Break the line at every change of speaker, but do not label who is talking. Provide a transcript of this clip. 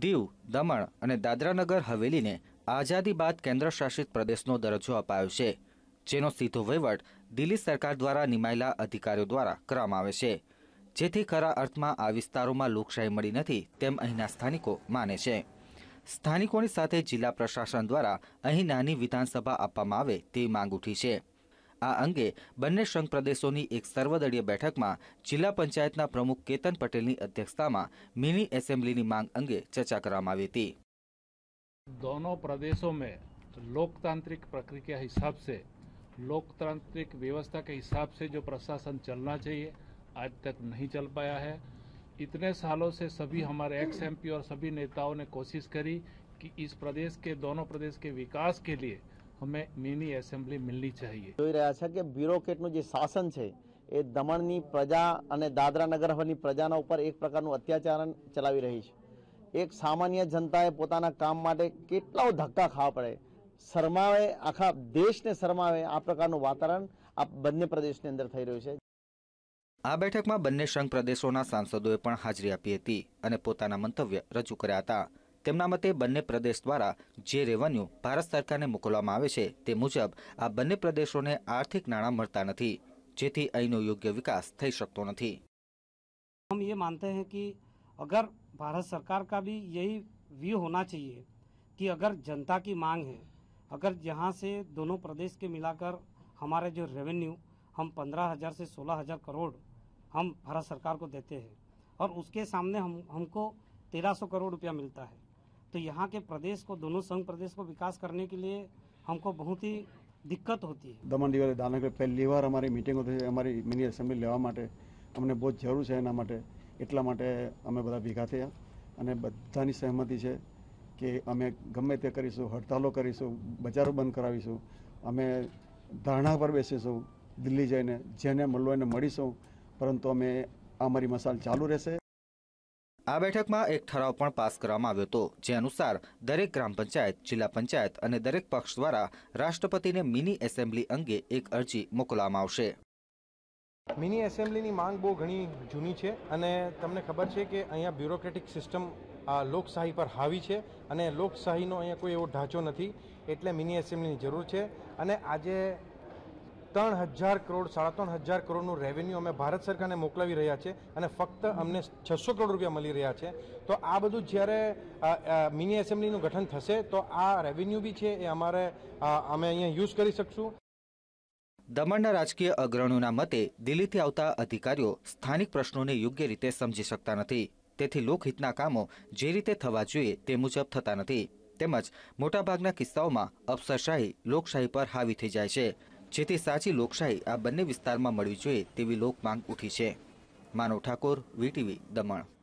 દીવ, દમણ અને દાદરાનગર હવેલીને આઝાદી બાદ કેન્દ્ર શાસિત પ્રદેશનો દરજ્જો અપાયો છે, જેનો સીધો વહીવટ દિલ્હી સરકાર દ્વારા નિમાયેલા અધિકારીઓ દ્વારા કરવામાં આવે છે. જેથી ખરા અર્થમાં આ વિસ્તારોમાં લોકશાહી મળી નથી તેમ અહીંના સ્થાનિકો માને છે. સ્થાનિકોની સાથે જિલ્લા પ્રશાસન દ્વારા અહીં નાની વિધાનસભા આપવામાં આવે તેવી માંગ ઉઠી છે. આ અંગે બંને સંઘ પ્રદેશોની એક સર્વદળીય બેઠકમાં જિલ્લા પંચાયતના પ્રમુખ કેતન પટેલની અધ્યક્ષતામાં મિની એસેમ્બલીની માંગ અંગે ચર્ચા કરવામાં આવી હતી
दोनों प्रदेशों में लोकतांत्रिक प्रक्रिया के हिसाब से लोकतांत्रिक व्यवस्था के हिसाब से जो प्रशासन चलना चाहिए आज तक नहीं चल पाया है इतने सालों से सभी हमारे एक्स एमपी और सभी नेताओं ने कोशिश करी कि इस प्रदेश के दोनों प्रदेश के विकास के लिए हमें मिनी असेंबली मिलनी चाहिए
જોઈ રહ્યા છે કે બ્યુરોક્રેટનું જે શાસન છે એ દમણની પ્રજા અને દાદરા નગર હવેલીની પ્રજાના ઉપર એક પ્રકારનું અત્યાચાર ચલાવી રહી છે એક સામાન્ય જનતાએ પોતાના કામ માટે કેટલાઓ ધક્કા ખાવા પડે શરમાવે આખા દેશને શરમાવે આ પ્રકારનું વાતાવરણ આ બંને પ્રદેશની અંદર થઈ રહ્યું છે
આ બેઠકમાં બંને સંઘ પ્રદેશોના સાંસદોએ પણ હાજરી આપી હતી અને પોતાના મંતવ્ય રજૂ કર્યા હતા તેમના મતે બંને પ્રદેશ દ્વારા જે રેવન્યુ ભારત સરકારને મોકલવામાં આવે છે તે મુજબ આ બંને પ્રદેશોને આર્થિક નાણાં મળતા નથી જેથી અહીંનો યોગ્ય વિકાસ થઈ શકતો નથી
हम ये मानते हैं कि अगर भारत सरकार का भी यही व्यू होना चाहिए कि अगर जनता की मांग है अगर यहाँ से दोनों प्रदेश के मिलाकर हमारे जो रेवेन्यू हम पंद्रह हजार से सोलह हजार करोड़ हम भारत सरकार को देते हैं और उसके सामने हम हमको तेरह सौ करोड़ रुपया मिलता है तो यहाँ के प्रदेश को दोनों संघ प्रदेश को विकास करने के लिए हमको बहुत ही दिक्कत होती है
દમણ દિવાળી દાનગર પહેલી વાર અમારી મિટિંગો થઈ છે અમારી મિની એસેમ્બલી લેવા માટે અમને બહુ જ જરૂર છે એના માટે એટલા માટે અમે બધા ભેગા થયા અને બધાની સહેમતિ છે કે અમે ગમે તે કરીશું હડતાલો કરીશું બજારો બંધ કરાવીશું અમે ધરણા પર બેસીશું દિલ્હી જઈને જેને મળવું એને મળીશું પરંતુ અમે આ અમારી મસાલ ચાલુ રહેશે
આ બેઠકમાં એક ઠરાવ પણ પાસ કરવામાં આવ્યો હતો, જે અનુસાર દરેક ગ્રામ પંચાયત, જિલ્લા પંચાયત અને દરેક પક્ષ દ્વારા રાષ્ટ્રપતિને મિની એસેમ્બલી અંગે એક અરજી મોકલવામાં આવશે.
મિની એસેમ્બલીની માંગ બહુ ઘણી જૂની છે અને તમને ખબર છે કે અહીંયા બ્યુરોક્રેટિક સિસ્ટમ આ લોકશાહી પર હાવી છે અને લોકશાહીનો અહીંયા કોઈ એવો ઢાંચો નથી, એટલે મિની એસેમ્બલીની જરૂર છે. અને આજે ત્રણ હજાર કરોડ, સાડા ત્રણ હજાર કરોડનું રેવન્યુ અમે ભારત સરકારને મોકલાવી રહ્યા છે અને ફક્ત અમને છસો કરોડ રૂપિયા મળી રહ્યા છે. તો આ બધું જ્યારે મિની એસેમ્બલીનું ગઠન થશે, તો આ રેવન્યુ બી છે એ અમારે અમે અહીંયા યુઝ કરી શકશું.
દમણના રાજકીય અગ્રણીઓના મતે દિલ્હીથી આવતા અધિકારીઓ સ્થાનિક પ્રશ્નોને યોગ્ય રીતે સમજી શકતા નથી. તેથી લોકહિતના કામો જે રીતે થવા જોઈએ તે મુજબ થતા નથી. તેમજ મોટાભાગના કિસ્સાઓમાં અફસરશાહી લોકશાહી પર હાવી થઈ જાય છે. જેથી સાચી લોકશાહી આ બંને વિસ્તારમાં મળવી જોઈએ તેવી લોકમાંગ ઉઠી છે. માનવ ઠાકોર વીટીવી દમણ.